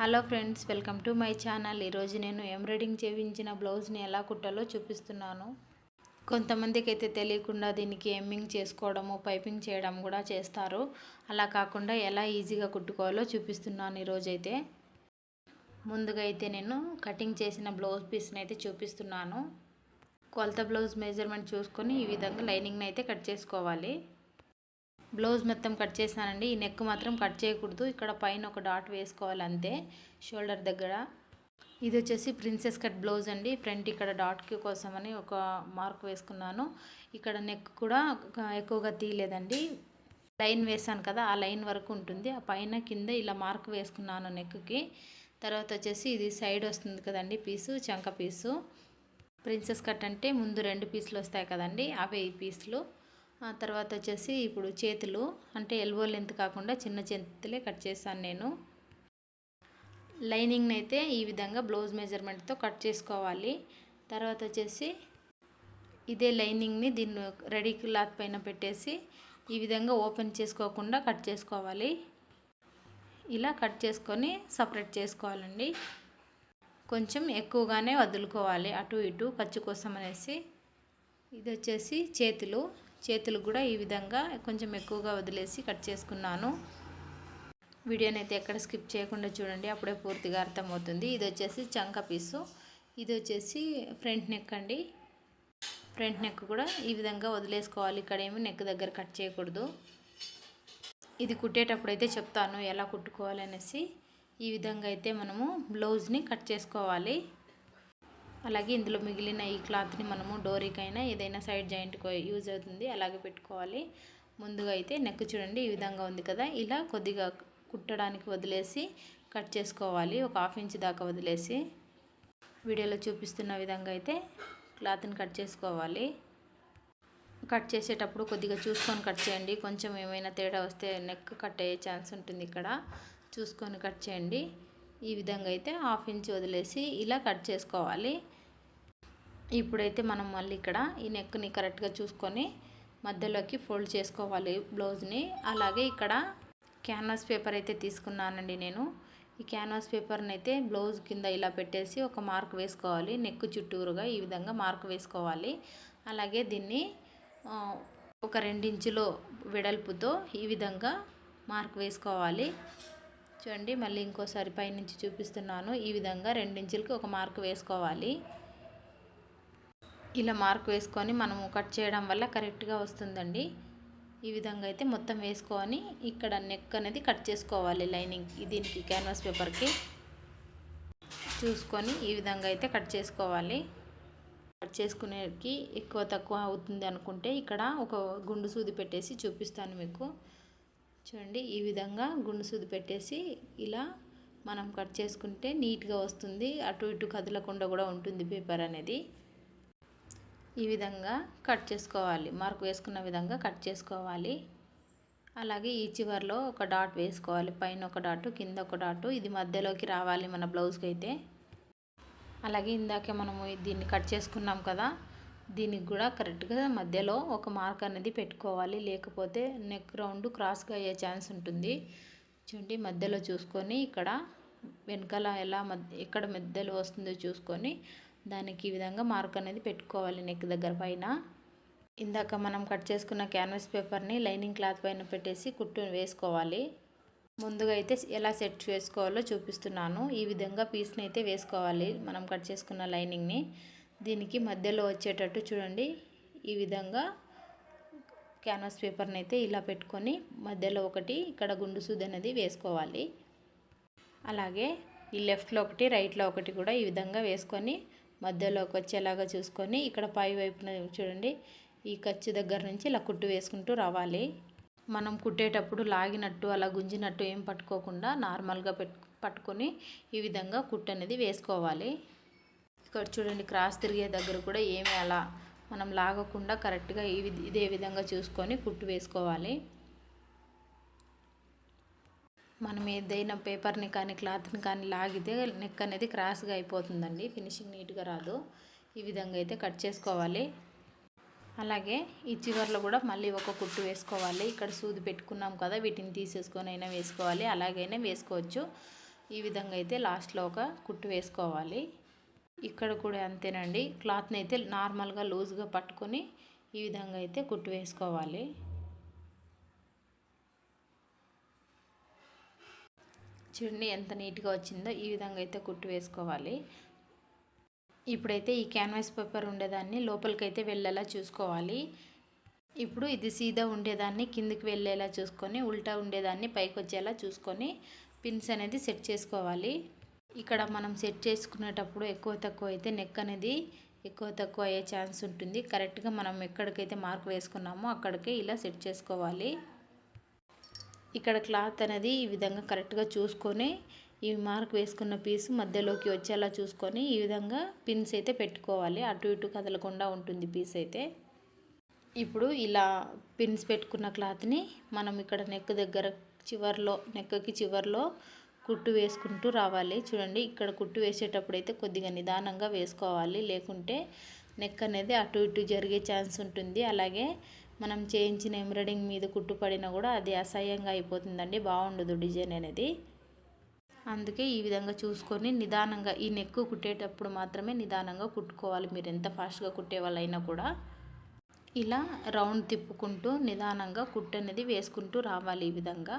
Hello friends welcome to my channel. ఈరోజు నేను embroidering చేయించిన బ్లౌజ్ని ఎలా కుట్టాలో చూపిస్తున్నాను. కొంతమందికి అయితే తెలియకుండా దీనికి ఎమ్మింగ్ చేసుకోవడము పైపింగ్ చేయడం కూడా చేస్తారు. అలా కాకుండా ఎలా ఈజీగా కుట్టుకోవాలో చూపిస్తున్నాను ఈరోజైతే. ముందుగా అయితే నేను కటింగ్ చేసిన బ్లౌజ్ పీస్ని అయితే చూపిస్తున్నాను. కొలత బ్లౌజ్ మెజర్మెంట్ చూసుకొని ఈ విధంగా లైనింగ్ని అయితే కట్ చేసుకోవాలి. బ్లౌజ్ మొత్తం కట్ చేశానండి. ఈ నెక్ మాత్రం కట్ చేయకూడదు. ఇక్కడ పైన ఒక డాట్ వేసుకోవాలి అంతే. షోల్డర్ దగ్గర. ఇది వచ్చేసి ప్రిన్సెస్ కట్ బ్లౌజ్ అండి. ఫ్రంట్ ఇక్కడ డాట్కి కోసమని ఒక మార్క్ వేసుకున్నాను. ఇక్కడ నెక్ కూడా ఎక్కువగా తీయలేదండి. లైన్ వేసాను కదా ఆ లైన్ వరకు ఉంటుంది. ఆ పైన కింద ఇలా మార్క్ వేసుకున్నాను నెక్కి తర్వాత వచ్చేసి ఇది సైడ్ వస్తుంది కదండి పీసు చంక పీసు. ప్రిన్సెస్ కట్ అంటే ముందు రెండు పీసులు వస్తాయి కదండి అవే ఈ పీసులు. ఆ తర్వాత వచ్చేసి ఇప్పుడు చేతులు అంటే ఎల్బో లెంత్ కాకుండా చిన్న చేతులే కట్ చేశాను నేను. లైనింగ్ని అయితే ఈ విధంగా బ్లౌజ్ మెజర్మెంట్తో కట్ చేసుకోవాలి. తర్వాత వచ్చేసి ఇదే లైనింగ్ని దీన్ని రెడీ క్లాత్ పైన పెట్టేసి ఈ విధంగా ఓపెన్ చేసుకోకుండా కట్ చేసుకోవాలి. ఇలా కట్ చేసుకొని సపరేట్ చేసుకోవాలండి. కొంచెం ఎక్కువగానే వదులుకోవాలి అటు ఇటు ఖర్చు కోసం అనేసి. ఇది వచ్చేసి చేతులు. చేతులు కూడా ఈ విధంగా కొంచెం ఎక్కువగా వదిలేసి కట్ చేసుకున్నాను. వీడియోని అయితే ఎక్కడ స్కిప్ చేయకుండా చూడండి అప్పుడే పూర్తిగా అర్థమవుతుంది. ఇది వచ్చేసి చంక పీసు. ఇది వచ్చేసి ఫ్రంట్ నెక్ అండి. ఫ్రంట్ నెక్ కూడా ఈ విధంగా వదిలేసుకోవాలి. ఇక్కడ ఏమి నెక్ దగ్గర కట్ చేయకూడదు. ఇది కుట్టేటప్పుడు అయితే చెప్తాను ఎలా కుట్టుకోవాలి అనేసి. ఈ విధంగా అయితే మనము బ్లౌజ్ని కట్ చేసుకోవాలి. అలాగే ఇందులో మిగిలిన ఈ క్లాత్ని మనము డోరీకైనా ఏదైనా సైడ్ జాయింట్కి యూజ్ అవుతుంది అలాగే పెట్టుకోవాలి. ముందుగా అయితే నెక్ చూడండి ఈ విధంగా ఉంది కదా. ఇలా కొద్దిగా కుట్టడానికి వదిలేసి కట్ చేసుకోవాలి. ఒక హాఫ్ ఇంచ్ దాకా వదిలేసి వీడియోలో చూపిస్తున్న విధంగా అయితే క్లాత్ని కట్ చేసుకోవాలి. కట్ చేసేటప్పుడు కొద్దిగా చూసుకొని కట్ చేయండి. కొంచెం ఏమైనా తేడా వస్తే నెక్ కట్ అయ్యే ఛాన్స్ ఉంటుంది ఇక్కడ. చూసుకొని కట్ చేయండి. ఈ విధంగా అయితే హాఫ్ ఇంచ్ వదిలేసి ఇలా కట్ చేసుకోవాలి. ఇప్పుడైతే మనం మళ్ళీ ఇక్కడ ఈ నెక్ని కరెక్ట్గా చూసుకొని మధ్యలోకి ఫోల్డ్ చేసుకోవాలి బ్లౌజ్ని అలాగే ఇక్కడ క్యాన్వాస్ పేపర్ అయితే తీసుకున్నానండి నేను. ఈ క్యాన్వాస్ పేపర్ని అయితే బ్లౌజ్ కింద ఇలా పెట్టేసి ఒక మార్క్ వేసుకోవాలి. నెక్ చుట్టూరుగా ఈ విధంగా మార్క్ వేసుకోవాలి. అలాగే దీన్ని ఒక రెండించులో వెడల్పుతో ఈ విధంగా మార్క్ వేసుకోవాలి. చూడండి మళ్ళీ ఇంకోసారి పైనుంచి చూపిస్తున్నాను. ఈ విధంగా రెండించులకి ఒక మార్క్ వేసుకోవాలి. ఇలా మార్క్ వేసుకొని మనము కట్ చేయడం వల్ల కరెక్ట్గా వస్తుందండి. ఈ విధంగా అయితే మొత్తం వేసుకొని ఇక్కడ నెక్ అనేది కట్ చేసుకోవాలి లైనింగ్ దీనికి క్యాన్వాస్ పేపర్కి. చూసుకొని ఈ విధంగా అయితే కట్ చేసుకోవాలి. కట్ చేసుకునేకి ఎక్కువ తక్కువ అవుతుంది అనుకుంటే ఇక్కడ ఒక గుండు సూది పెట్టేసి చూపిస్తాను మీకు. చూడండి ఈ విధంగా గుండు సూది పెట్టేసి ఇలా మనం కట్ చేసుకుంటే నీట్గా వస్తుంది. అటు ఇటు కదలకుండా కూడా ఉంటుంది పేపర్ అనేది. ఈ విధంగా కట్ చేసుకోవాలి. మార్క్ వేసుకున్న విధంగా కట్ చేసుకోవాలి. అలాగే ఈ చివరిలో ఒక డాట్ వేసుకోవాలి. పైన ఒక డాట్ కింద ఒక డాట్. ఇది మధ్యలోకి రావాలి మన బ్లౌజ్కి అయితే. అలాగే ఇందాకే మనము దీన్ని కట్ చేసుకున్నాం కదా దీనికి కూడా కరెక్ట్గా మధ్యలో ఒక మార్క్ అనేది పెట్టుకోవాలి. లేకపోతే నెక్ రౌండ్ క్రాస్గా అయ్యే ఛాన్స్ ఉంటుంది. చూడండి మధ్యలో చూసుకొని ఇక్కడ వెనకాల ఎలా మధ్య ఎక్కడ మధ్యలో వస్తుందో చూసుకొని దానికి ఈ విధంగా మార్క్ అనేది పెట్టుకోవాలి నెక్ దగ్గర పైన. ఇందాక మనం కట్ చేసుకున్న క్యాన్వాస్ పేపర్ని లైనింగ్ క్లాత్ పైన పెట్టేసి కుట్టు వేసుకోవాలి. ముందుగా అయితే ఎలా సెట్ చేసుకోవాలో చూపిస్తున్నాను. ఈ విధంగా పీస్ని అయితే వేసుకోవాలి మనం కట్ చేసుకున్న లైనింగ్ని. దీనికి మధ్యలో వచ్చేటట్టు చూడండి. ఈ విధంగా క్యాన్వాస్ పేపర్ని అయితే ఇలా పెట్టుకొని మధ్యలో ఒకటి ఇక్కడ గుండు సూది అనేది వేసుకోవాలి. అలాగే ఈ లెఫ్ట్లో ఒకటి రైట్లో ఒకటి కూడా ఈ విధంగా వేసుకొని మధ్యలోకి వచ్చేలాగా చూసుకొని ఇక్కడ పై వైపున చూడండి. ఈ ఖర్చు దగ్గర నుంచి ఇలా కుట్టు వేసుకుంటూ రావాలి. మనం కుట్టేటప్పుడు లాగినట్టు అలా గుంజినట్టు ఏం పట్టుకోకుండా నార్మల్గా పట్టుకొని ఈ విధంగా కుట్టు అనేది వేసుకోవాలి. ఇక్కడ చూడండి క్రాస్ తిరిగే దగ్గర కూడా ఏమి అలా మనం లాగకుండా కరెక్ట్గా ఇదే విధంగా చూసుకొని కుట్టు వేసుకోవాలి. మనం ఏదైనా పేపర్ని కానీ క్లాత్ని కానీ లాగితే నెక్ అనేది క్రాస్గా అయిపోతుందండి. ఫినిషింగ్ నీట్గా రాదు. ఈ విధంగా అయితే కట్ చేసుకోవాలి. అలాగే ఈ చివర్లో కూడా మళ్ళీ ఒక కుట్టు వేసుకోవాలి. ఇక్కడ సూది పెట్టుకున్నాం కదా వీటిని తీసేసుకొని అయినా వేసుకోవాలి. అలాగైనా వేసుకోవచ్చు. ఈ విధంగా అయితే లాస్ట్లో ఒక కుట్టు వేసుకోవాలి. ఇక్కడ కూడా అంతేనండి. క్లాత్ని అయితే నార్మల్గా లూజ్గా పట్టుకొని ఈ విధంగా అయితే కుట్టు వేసుకోవాలి. చూడండి ఎంత నీట్గా వచ్చిందో ఈ విధంగా అయితే కుట్టు వేసుకోవాలి. ఇప్పుడైతే ఈ క్యాన్వాస్ పేపర్ ఉండేదాన్ని లోపలికైతే వెళ్ళేలా చూసుకోవాలి. ఇప్పుడు ఇది సీదా ఉండేదాన్ని కిందికి వెళ్ళేలా చూసుకొని ఉల్టా ఉండేదాన్ని పైకి వచ్చేలా చూసుకొని పిన్స్ అనేది సెట్ చేసుకోవాలి. ఇక్కడ మనం సెట్ చేసుకునేటప్పుడు ఎక్కువ తక్కువ అయితే నెక్ అనేది ఎక్కువ తక్కువ అయ్యే ఛాన్స్ ఉంటుంది. కరెక్ట్గా మనం ఎక్కడికైతే మార్క్ వేసుకున్నామో అక్కడికి ఇలా సెట్ చేసుకోవాలి. ఇక్కడ క్లాత్ అనేది ఈ విధంగా కరెక్ట్గా చూసుకొని ఈ మార్క్ వేసుకున్న పీస్ మధ్యలోకి వచ్చేలా చూసుకొని ఈ విధంగా పిన్స్ అయితే పెట్టుకోవాలి. అటు ఇటు కదలకుండా ఉంటుంది పీస్ అయితే. ఇప్పుడు ఇలా పిన్స్ పెట్టుకున్న క్లాత్ని మనం ఇక్కడ నెక్ దగ్గర చివర్లో నెక్కకి చివర్లో కుట్టు వేసుకుంటూ రావాలి. చూడండి ఇక్కడ కుట్టు వేసేటప్పుడు అయితే కొద్దిగా నిదానంగా వేసుకోవాలి. లేకుంటే నెక్ అనేది అటు ఇటు జరిగే ఛాన్స్ ఉంటుంది. అలాగే మనం చేయించిన ఎంబ్రాయిడింగ్ మీద కుట్టు పడినా కూడా అది అసహ్యంగా అయిపోతుందండి బాగుండదు డిజైన్ అనేది. అందుకే ఈ విధంగా చూసుకొని నిదానంగా ఈ నెక్ కుట్టేటప్పుడు మాత్రమే నిదానంగా కుట్టుకోవాలి మీరు ఎంత ఫాస్ట్గా కుట్టేవాళ్ళైనా కూడా. ఇలా రౌండ్ తిప్పుకుంటూ నిదానంగా కుట్టు అనేది వేసుకుంటూ రావాలి ఈ విధంగా.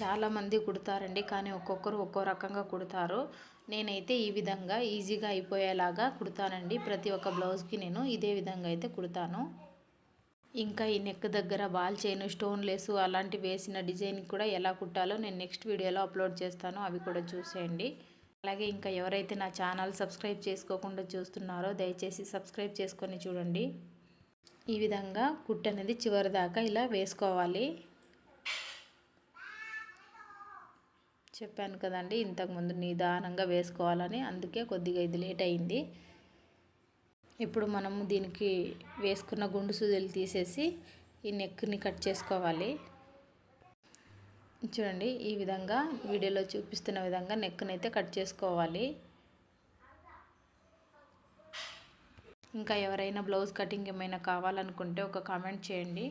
చాలామంది కుడతారండి కానీ ఒక్కొక్కరు ఒక్కో రకంగా కుడతారు. నేనైతే ఈ విధంగా ఈజీగా అయిపోయేలాగా కుడతానండి. ప్రతి ఒక్క బ్లౌజ్కి నేను ఇదే విధంగా అయితే కుడతాను. ఇంకా ఈ నెక్ దగ్గర బాల్ చైన్ స్టోన్ లేసు అలాంటి వేసిన డిజైన్ కూడా ఎలా కుట్టాలో నేను నెక్స్ట్ వీడియోలో అప్లోడ్ చేస్తాను. అవి కూడా చూసేయండి. అలాగే ఇంకా ఎవరైతే నా ఛానల్ సబ్స్క్రైబ్ చేసుకోకుండా చూస్తున్నారో దయచేసి సబ్స్క్రైబ్ చేసుకొని చూడండి. ఈ విధంగా కుట్ అనేది చివరి దాకా ఇలా వేసుకోవాలి. చెప్పాను కదండి ఇంతకుముందు నిదానంగా వేసుకోవాలని అందుకే కొద్దిగా ఇది లేట్ అయింది. ఇప్పుడు మనము దీనికి వేసుకున్న గుండు సూదులు తీసేసి ఈ నెక్ని కట్ చేసుకోవాలి. చూడండి ఈ విధంగా వీడియోలో చూపిస్తున్న విధంగా నెక్ని అయితే కట్ చేసుకోవాలి. ఇంకా ఎవరైనా బ్లౌజ్ కటింగ్ ఏమైనా కావాలనుకుంటే ఒక కామెంట్ చేయండి.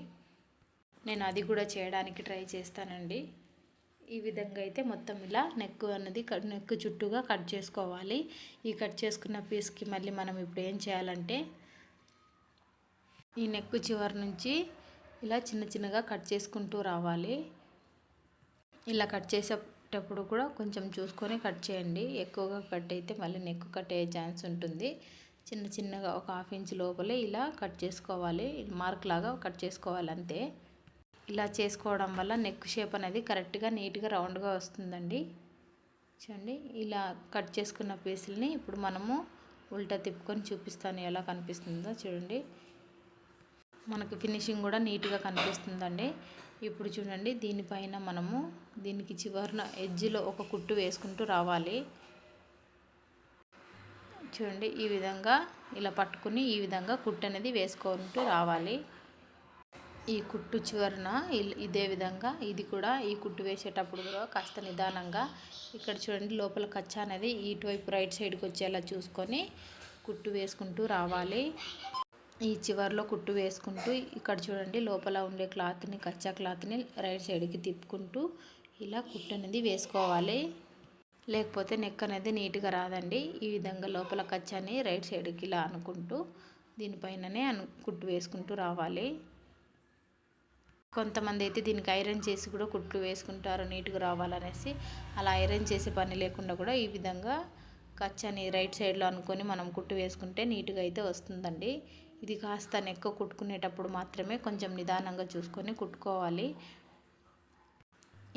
నేను అది కూడా చేయడానికి ట్రై చేస్తానండి. ఈ విధంగా అయితే మొత్తం ఇలా నెక్ అన్నది నెక్ చుట్టూగా కట్ చేసుకోవాలి. ఈ కట్ చేసుకున్న పీస్కి మళ్ళీ మనం ఇప్పుడు ఏం చేయాలంటే ఈ నెక్ చివరి నుంచి ఇలా చిన్న చిన్నగా కట్ చేసుకుంటూ రావాలి. ఇలా కట్ చేసేటప్పుడు కూడా కొంచెం చూసుకొని కట్ చేయండి. ఎక్కువగా కట్ అయితే మళ్ళీ నెక్ కట్ అయ్యే ఛాన్స్ ఉంటుంది. చిన్న చిన్నగా ఒక హాఫ్ ఇంచ్ లోపలే ఇలా కట్ చేసుకోవాలి. మార్క్ లాగా కట్ చేసుకోవాలి అంతే. ఇలా చేసుకోవడం వల్ల నెక్ షేప్ అనేది కరెక్ట్గా నీట్గా రౌండ్గా వస్తుందండి. చూడండి ఇలా కట్ చేసుకున్న పీసులని ఇప్పుడు మనము ఉల్టా తిప్పుకొని చూపిస్తాను ఎలా కనిపిస్తుందో చూడండి. మనకి ఫినిషింగ్ కూడా నీట్గా కనిపిస్తుందండి. ఇప్పుడు చూడండి దీనిపైన మనము దీనికి చివరిన ఎడ్జ్లో ఒక కుట్టు వేసుకుంటూ రావాలి. చూడండి ఈ విధంగా ఇలా పట్టుకుని ఈ విధంగా కుట్టు అనేది వేసుకుంటూ రావాలి. ఈ కుట్టు చివరన ఇదే విధంగా ఇది కూడా ఈ కుట్టు వేసేటప్పుడు కూడా కాస్త నిదానంగా ఇక్కడ చూడండి లోపల కచ్చా అనేది ఇటువైపు రైట్ సైడ్కి వచ్చేలా చూసుకొని కుట్టు వేసుకుంటూ రావాలి. ఈ చివరిలో కుట్టు వేసుకుంటూ ఇక్కడ చూడండి లోపల ఉండే క్లాత్ని కచ్చా క్లాత్ని రైట్ సైడ్కి తిప్పుకుంటూ ఇలా కుట్టు అనేది వేసుకోవాలి. లేకపోతే నెక్ అనేది నీట్గా రాదండి. ఈ విధంగా లోపల కచ్చాని రైట్ సైడ్కి ఇలా అనుకుంటూ దీనిపైననే అను కుట్టు వేసుకుంటూ రావాలి. కొంతమంది అయితే దీనికి ఐరన్ చేసి కూడా కుట్లు వేసుకుంటారు నీట్గా రావాలనేసి. అలా ఐరన్ చేసే పని లేకుండా కూడా ఈ విధంగా కచ్చని రైట్ సైడ్లో అనుకొని మనం కుట్టు వేసుకుంటే నీట్గా అయితే వస్తుందండి. ఇది కాస్త నెక్క కుట్టుకునేటప్పుడు మాత్రమే కొంచెం నిదానంగా చూసుకొని కుట్టుకోవాలి.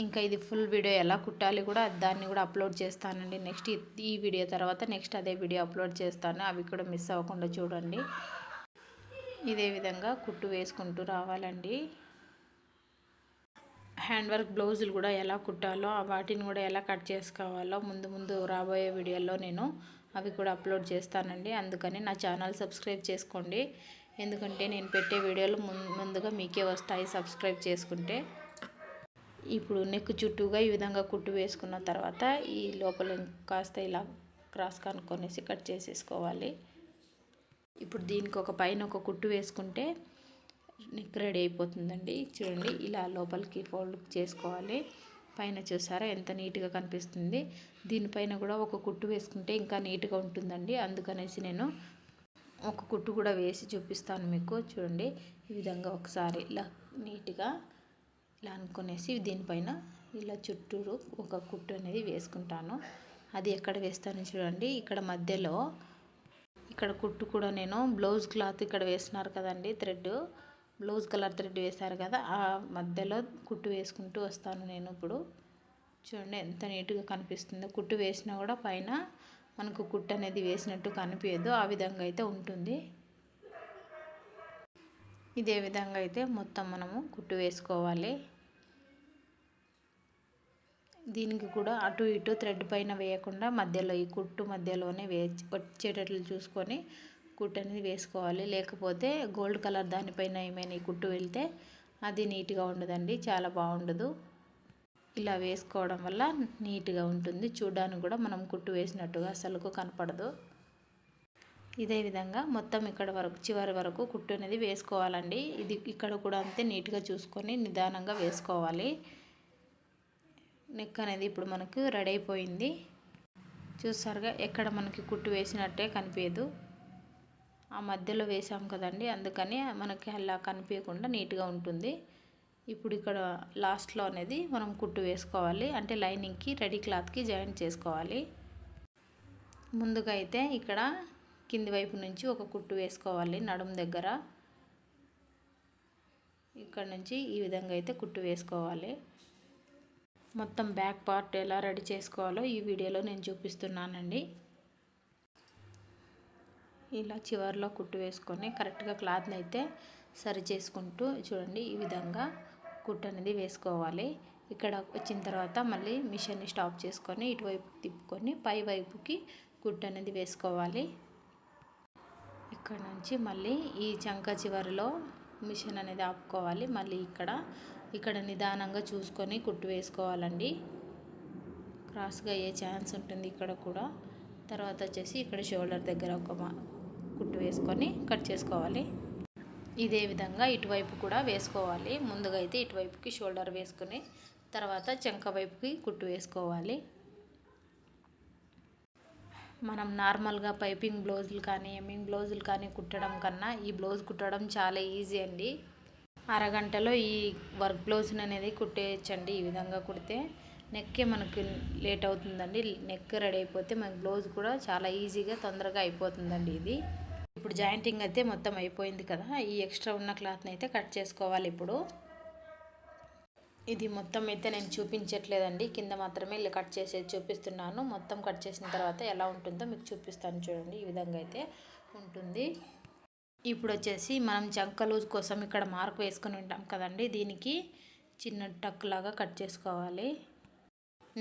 ఇంకా ఇది ఫుల్ వీడియో ఎలా కుట్టాలి కూడా దాన్ని కూడా అప్లోడ్ చేస్తానండి. నెక్స్ట్ ఈ వీడియో తర్వాత నెక్స్ట్ అదే వీడియో అప్లోడ్ చేస్తాను. అవి కూడా మిస్ అవ్వకుండా చూడండి. ఇదే విధంగా కుట్టు వేసుకుంటూ రావాలండి. హ్యాండ్ వర్క్ బ్లౌజులు కూడా ఎలా కుట్టాలో వాటిని కూడా ఎలా కట్ చేసుకోవాలో ముందు ముందు రాబోయే వీడియోలో నేను అవి కూడా అప్లోడ్ చేస్తానండి. అందుకని నా ఛానల్ సబ్స్క్రైబ్ చేసుకోండి. ఎందుకంటే నేను పెట్టే వీడియోలు ముందుగా మీకే వస్తాయి సబ్స్క్రైబ్ చేసుకుంటే. ఇప్పుడు నెక్ చుట్టూగా ఈ విధంగా కుట్టు వేసుకున్న తర్వాత ఈ లోపల కాస్త ఇలా క్రాస్ కనుక్కొనేసి కట్ చేసేసుకోవాలి. ఇప్పుడు దీనికి ఒక పైన ఒక కుట్టు వేసుకుంటే నెక్ రెడీ అయిపోతుందండి. చూడండి ఇలా లోపలికి ఫోల్డ్ చేసుకోవాలి. పైన చూసారా ఎంత నీట్గా కనిపిస్తుంది. దీనిపైన కూడా ఒక కుట్టు వేసుకుంటే ఇంకా నీట్గా ఉంటుందండి. అందుకనేసి నేను ఒక కుట్టు కూడా వేసి చూపిస్తాను మీకు. చూడండి ఈ విధంగా ఒకసారి ఇలా నీట్గా ఇలా అనుకునేసి దీనిపైన ఇలా చుట్టూరు ఒక కుట్టు అనేది వేసుకుంటాను. అది ఎక్కడ వేస్తాను చూడండి. ఇక్కడ మధ్యలో ఇక్కడ కుట్టు కూడా నేను బ్లౌజ్ క్లాత్ ఇక్కడ వేస్తున్నారు కదండి థ్రెడ్. బ్లౌజ్ కలర్ థ్రెడ్ వేశారు కదా ఆ మధ్యలో కుట్టు వేసుకుంటూ వస్తాను నేను ఇప్పుడు. చూడండి ఎంత నీట్గా కనిపిస్తుందో. కుట్టు వేసినా కూడా పైన మనకు కుట్టు అనేది వేసినట్టు కనిపించదు. ఆ విధంగా అయితే ఉంటుంది. ఇదే విధంగా అయితే మొత్తం మనము కుట్టు వేసుకోవాలి. దీనికి కూడా అటు ఇటు థ్రెడ్ పైన వేయకుండా మధ్యలో ఈ కుట్టు మధ్యలోనే వే వచ్చేటట్లు చూసుకొని కుట్టు అనేది వేసుకోవాలి. లేకపోతే గోల్డ్ కలర్ దానిపైన ఏమైనా ఈ కుట్టు వెళ్తే అది నీట్గా ఉండదండి. చాలా బాగుండదు. ఇలా వేసుకోవడం వల్ల నీట్గా ఉంటుంది. చూడడానికి కూడా మనం కుట్టు వేసినట్టుగా అసలుకు కనపడదు. ఇదే విధంగా మొత్తం ఇక్కడ వరకు చివరి వరకు కుట్టు అనేది వేసుకోవాలండి. ఇది ఇక్కడ కూడా అంతే నీట్గా చూసుకొని నిదానంగా వేసుకోవాలి. నెక్ అనేది ఇప్పుడు మనకు రెడీ అయిపోయింది. చూసారుగా ఎక్కడ మనకి కుట్టు వేసినట్టే కనిపించదు. ఆ మధ్యలో వేసాం కదండి అందుకని మనకి అలా కనిపించకుండా నీట్గా ఉంటుంది. ఇప్పుడు ఇక్కడ లాస్ట్లో అనేది మనం కుట్టు వేసుకోవాలి అంటే లైనింగ్కి రెడీ క్లాత్కి జాయింట్ చేసుకోవాలి. ముందుగా అయితే ఇక్కడ కింది వైపు నుంచి ఒక కుట్టు వేసుకోవాలి నడుము దగ్గర. ఇక్కడ నుంచి ఈ విధంగా అయితే కుట్టు వేసుకోవాలి. మొత్తం బ్యాక్ పార్ట్ ఎలా రెడీ చేసుకోవాలో ఈ వీడియోలో నేను చూపిస్తున్నానండి. ఇలా చివరిలో కుట్టు వేసుకొని కరెక్ట్గా క్లాత్ని అయితే సరి చేసుకుంటూ చూడండి ఈ విధంగా కుట్టు అనేది వేసుకోవాలి. ఇక్కడ వచ్చిన తర్వాత మళ్ళీ మిషన్ని స్టాప్ చేసుకొని ఇటువైపు తిప్పుకొని పై వైపుకి కుట్టు అనేది వేసుకోవాలి. ఇక్కడ నుంచి మళ్ళీ ఈ చంక చివరిలో మిషన్ అనేది ఆపుకోవాలి. మళ్ళీ ఇక్కడ ఇక్కడ నిదానంగా చూసుకొని కుట్టు వేసుకోవాలండి. క్రాస్గా అయ్యే ఛాన్స్ ఉంటుంది ఇక్కడ కూడా. తర్వాత వచ్చేసి ఇక్కడ షోల్డర్ దగ్గర ఒక కుట్టు వేసుకొని కట్ చేసుకోవాలి. ఇదే విధంగా ఇటువైపు కూడా వేసుకోవాలి. ముందుగా అయితే ఇటువైపుకి షోల్డర్ వేసుకుని తర్వాత చెంక వైపుకి కుట్టు వేసుకోవాలి. మనం నార్మల్గా పైపింగ్ బ్లౌజులు కానీ ఎమ్మింగ్ బ్లౌజులు కానీ కుట్టడం కన్నా ఈ బ్లౌజ్ కుట్టడం చాలా ఈజీ అండి. అరగంటలో ఈ వర్క్ బ్లౌజ్ని అనేది కుట్టేయచ్చండి ఈ విధంగా కుడితే. నెక్కే మనకు లేట్ అవుతుందండి. నెక్ రెడీ అయిపోతే మనకి బ్లౌజ్ కూడా చాలా ఈజీగా తొందరగా అయిపోతుందండి ఇది. ఇప్పుడు జాయింటింగ్ అయితే మొత్తం అయిపోయింది కదా ఈ ఎక్స్ట్రా ఉన్న క్లాత్ని అయితే కట్ చేసుకోవాలి ఇప్పుడు. ఇది మొత్తం అయితే నేను చూపించట్లేదండి కింద మాత్రమే ఇలా కట్ చేసేది చూపిస్తున్నాను. మొత్తం కట్ చేసిన తర్వాత ఎలా ఉంటుందో మీకు చూపిస్తాను చూడండి ఈ విధంగా అయితే ఉంటుంది. ఇప్పుడు వచ్చేసి మనం చంకలు లూజ్ కోసం ఇక్కడ మార్క్ వేసుకొని ఉంటాం కదండి దీనికి చిన్న టక్ లాగా కట్ చేసుకోవాలి.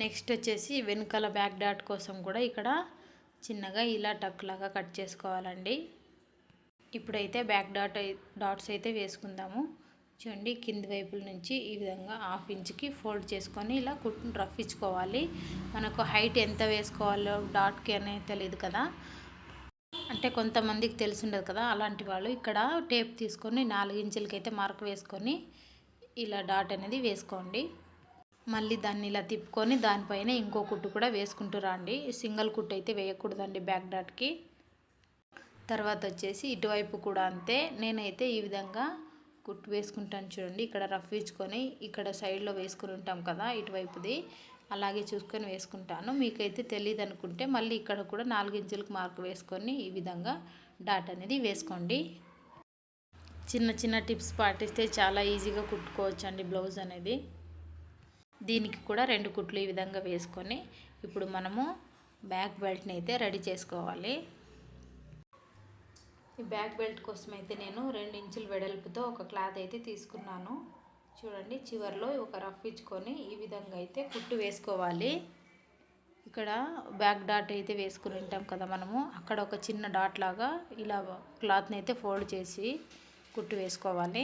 నెక్స్ట్ వచ్చేసి వెనుకల బ్యాక్ డాట్ కోసం కూడా ఇక్కడ చిన్నగా ఇలా టక్ లాగా కట్ చేసుకోవాలండి. ఇప్పుడైతే బ్యాక్ డాట్ డాట్స్ అయితే వేసుకుందాము. చూడండి కింది వైపుల నుంచి ఈ విధంగా హాఫ్ ఇంచ్కి ఫోల్డ్ చేసుకొని ఇలా కుట్టును రఫ్ ఇచ్చుకోవాలి. మనకు హైట్ ఎంత వేసుకోవాలో డాట్కి అనేది తెలియదు కదా. అంటే కొంతమందికి తెలిసి ఉండదు కదా అలాంటి వాళ్ళు ఇక్కడ టేప్ తీసుకొని నాలుగు ఇంచులకి అయితే మార్క్ వేసుకొని ఇలా డాట్ అనేది వేసుకోండి. మళ్ళీ దాన్ని ఇలా తిప్పుకొని దానిపైన ఇంకో కుట్టు కూడా వేసుకుంటూ రండి. సింగిల్ కుట్టు అయితే వేయకూడదండి బ్యాక్ డాట్కి. తర్వాత వచ్చేసి ఇటువైపు కూడా అంతే. నేనైతే ఈ విధంగా కుట్టు వేసుకుంటాను చూడండి. ఇక్కడ రఫ్ ఇచ్చుకొని ఇక్కడ సైడ్లో వేసుకుని ఉంటాం కదా ఇటువైపుది. అలాగే చూసుకొని వేసుకుంటాను. మీకైతే తెలియదు అనుకుంటే మళ్ళీ ఇక్కడ కూడా నాలుగించులకు మార్కు మార్క్ వేసుకొని ఈ విధంగా డాట్ అనేది వేసుకోండి. చిన్న చిన్న టిప్స్ పాటిస్తే చాలా ఈజీగా కుట్టుకోవచ్చు అండి బ్లౌజ్ అనేది. దీనికి కూడా రెండు కుట్లు ఈ విధంగా వేసుకొని ఇప్పుడు మనము బ్యాక్ బెల్ట్ని అయితే రెడీ చేసుకోవాలి. ఈ బ్యాక్ బెల్ట్ కోసం అయితే నేను రెండు ఇంచుల వెడల్పుతో ఒక క్లాత్ అయితే తీసుకున్నాను. చూడండి చివరిలో ఒక రఫ్ ఇచ్చుకొని ఈ విధంగా అయితే కుట్టు వేసుకోవాలి. ఇక్కడ బ్యాక్ డాట్ అయితే వేసుకుని ఉంటాం కదా మనము. అక్కడ ఒక చిన్న డాట్ లాగా ఇలా క్లాత్ని అయితే ఫోల్డ్ చేసి కుట్టు వేసుకోవాలి.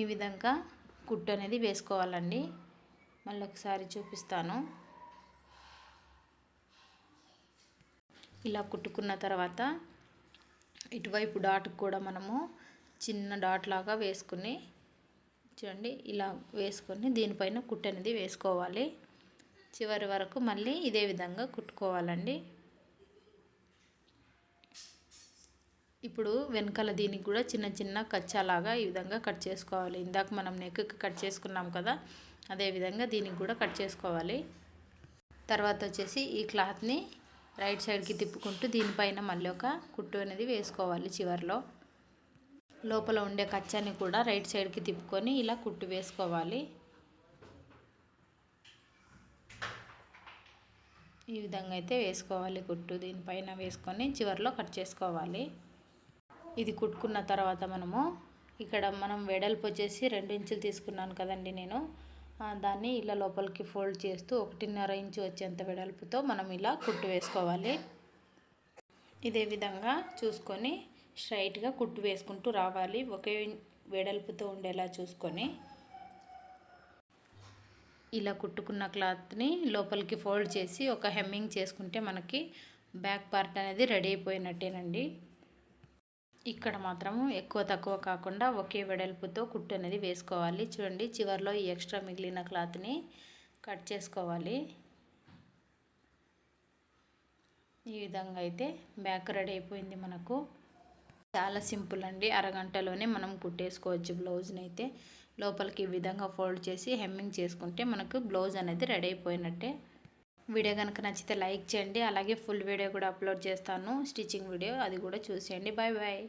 ఈ విధంగా కుట్టు అనేది వేసుకోవాలండి. మళ్ళీ ఒకసారి చూపిస్తాను. ఇలా కుట్టుకున్న తర్వాత ఇటువైపు డాట్కి కూడా మనము చిన్న డాట్ లాగా వేసుకుని చూడండి ఇలా వేసుకొని దీనిపైన కుట్టు అనేది వేసుకోవాలి. చివరి వరకు మళ్ళీ ఇదే విధంగా కుట్టుకోవాలండి. ఇప్పుడు వెనకాల దీనికి కూడా చిన్న చిన్న కచ్చాలాగా ఈ విధంగా కట్ చేసుకోవాలి. ఇందాక మనం నెక్కి కట్ చేసుకున్నాం కదా అదే విధంగా దీనికి కూడా కట్ చేసుకోవాలి. తర్వాత వచ్చేసి ఈ క్లాత్ని రైట్ సైడ్కి తిప్పుకుంటూ దీనిపైన మళ్ళీ ఒక కుట్టు అనేది వేసుకోవాలి చివరిలో. లోపల ఉండే కచ్చని కూడా రైట్ సైడ్కి తిప్పుకొని ఇలా కుట్టు వేసుకోవాలి. ఈ విధంగా అయితే వేసుకోవాలి కుట్టు. దీనిపైన వేసుకొని చివరిలో కట్ చేసుకోవాలి. ఇది కుట్టుకున్న తర్వాత మనము ఇక్కడ మనం వెడల్పు వచ్చేసి రెండు ఇంచులు తీసుకున్నాను కదండి నేను. దాన్ని ఇలా లోపలికి ఫోల్డ్ చేస్తూ ఒకటిన్నర ఇంచు వచ్చేంత వెడల్పుతో మనం ఇలా కుట్టు వేసుకోవాలి. ఇదే విధంగా చూసుకొని స్ట్రైట్గా కుట్టు వేసుకుంటూ రావాలి. ఒకే వెడల్పుతో ఉండేలా చూసుకొని. ఇలా కుట్టుకున్న క్లాత్ని లోపలికి ఫోల్డ్ చేసి ఒక హెమ్మింగ్ చేసుకుంటే మనకి బ్యాక్ పార్ట్ అనేది రెడీ అయిపోయినట్టేనండి. ఇక్కడ మాత్రం ఎక్కువ తక్కువ కాకుండా ఒకే వెడల్పుతో కుట్టు అనేది వేసుకోవాలి. చూడండి చివరిలో ఈ ఎక్స్ట్రా మిగిలిన క్లాత్ని కట్ చేసుకోవాలి. ఈ విధంగా అయితే బ్యాక్ రెడీ అయిపోయింది మనకు. చాలా సింపుల్ అండి. అరగంటలోనే మనం కుట్టేసుకోవచ్చు బ్లౌజ్ని అయితే. లోపలికి ఈ విధంగా ఫోల్డ్ చేసి హెమ్మింగ్ చేసుకుంటే మనకు బ్లౌజ్ అనేది రెడీ అయిపోయినట్టే. వీడియో కనుక నచ్చితే లైక్ చేయండి. అలాగే ఫుల్ వీడియో కూడా అప్లోడ్ చేస్తాను. స్టిచ్చింగ్ వీడియో అది కూడా చూసేయండి. Bye bye.